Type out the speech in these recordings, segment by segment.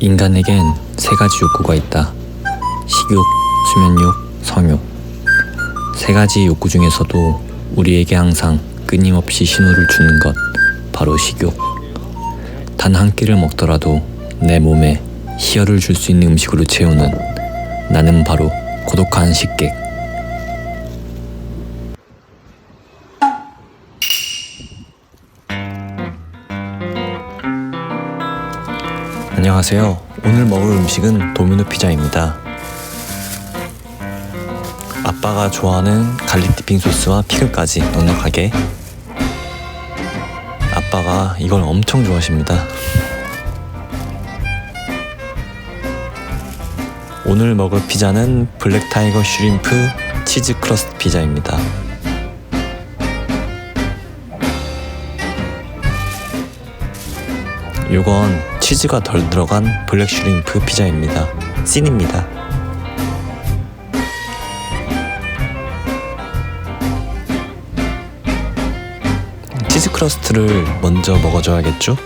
인간에겐 세 가지 욕구가 있다. 식욕, 수면욕, 성욕. 세 가지 욕구 중에서도 우리에게 항상 끊임없이 신호를 주는 것, 바로 식욕. 단 한 끼를 먹더라도 내 몸에 희열을 줄 수 있는 음식으로 채우는 나는 바로 고독한 식객. 안녕하세요. 오늘 먹을 음식은 도미노 피자입니다. 아빠가 좋아하는 갈릭 디핑 소스와 피클까지 넉넉하게. 아빠가 이걸 엄청 좋아하십니다. 오늘 먹을 피자는 블랙 타이거 슈림프 치즈 크러스트 피자입니다. 요건 치즈가 덜 들어간 블랙 슈림프 피자입니다. 찐입니다. 치즈 크러스트를 먼저 먹어줘야겠죠?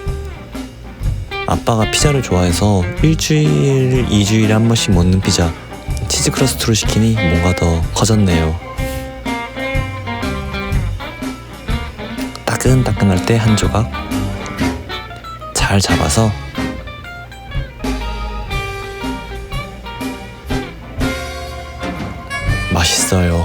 아빠가 피자를 좋아해서 일주일, 이주일에 한 번씩 먹는 피자 치즈 크러스트로 시키니 뭔가 더 커졌네요. 따끈따끈할 때 한 조각 잘 잡아서 맛있어요.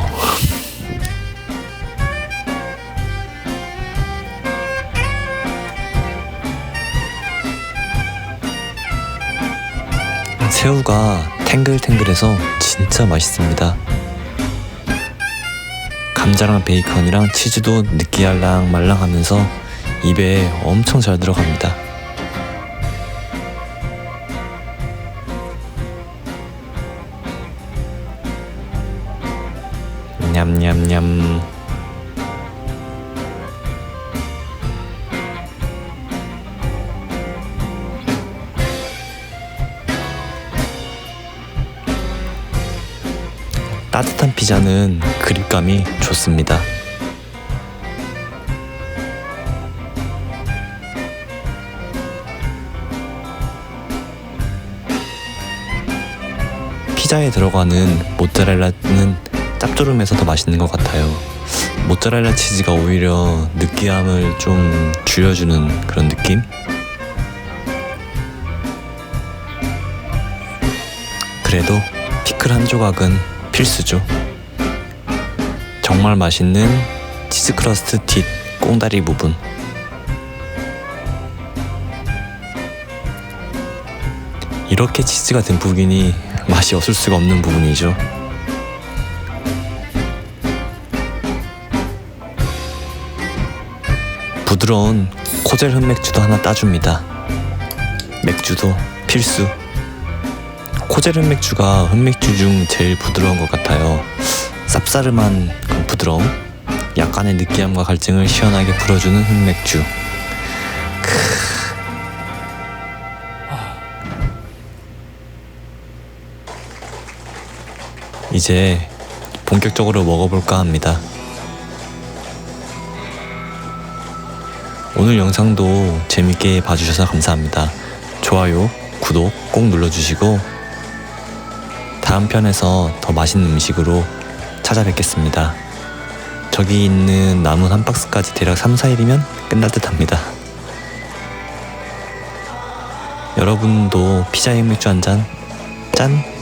새우가 탱글탱글해서 진짜 맛있습니다. 감자랑 베이컨이랑 치즈도 느끼할랑 말랑하면서 입에 엄청 잘 들어갑니다. 냠냠냠. 따뜻한 피자는 그립감이 좋습니다. 피자에 들어가는 모짜렐라는 짭조름해서 더 맛있는 것 같아요. 모짜렐라 치즈가 오히려 느끼함을 좀 줄여주는 그런 느낌? 그래도 피클 한 조각은 필수죠. 정말 맛있는 치즈 크러스트 뒷 꽁다리 부분. 이렇게 치즈가 듬뿍이니 맛이 없을 수가 없는 부분이죠. 부드러운 코젤 흑맥주도 하나 따줍니다. 맥주도 필수. 코젤 흑맥주가 흑맥주 중 제일 부드러운 것 같아요. 쌉싸름한 그 부드러움, 약간의 느끼함과 갈증을 시원하게 풀어주는 흑맥주. 크. 이제 본격적으로 먹어볼까 합니다. 오늘 영상도 재밌게 봐주셔서 감사합니다. 좋아요, 구독 꼭 눌러주시고 다음 편에서 더 맛있는 음식으로 찾아뵙겠습니다. 저기 있는 나무 한 박스까지 대략 3, 4일이면 끝날 듯 합니다. 여러분도 피자에 맥주 한 잔, 짠!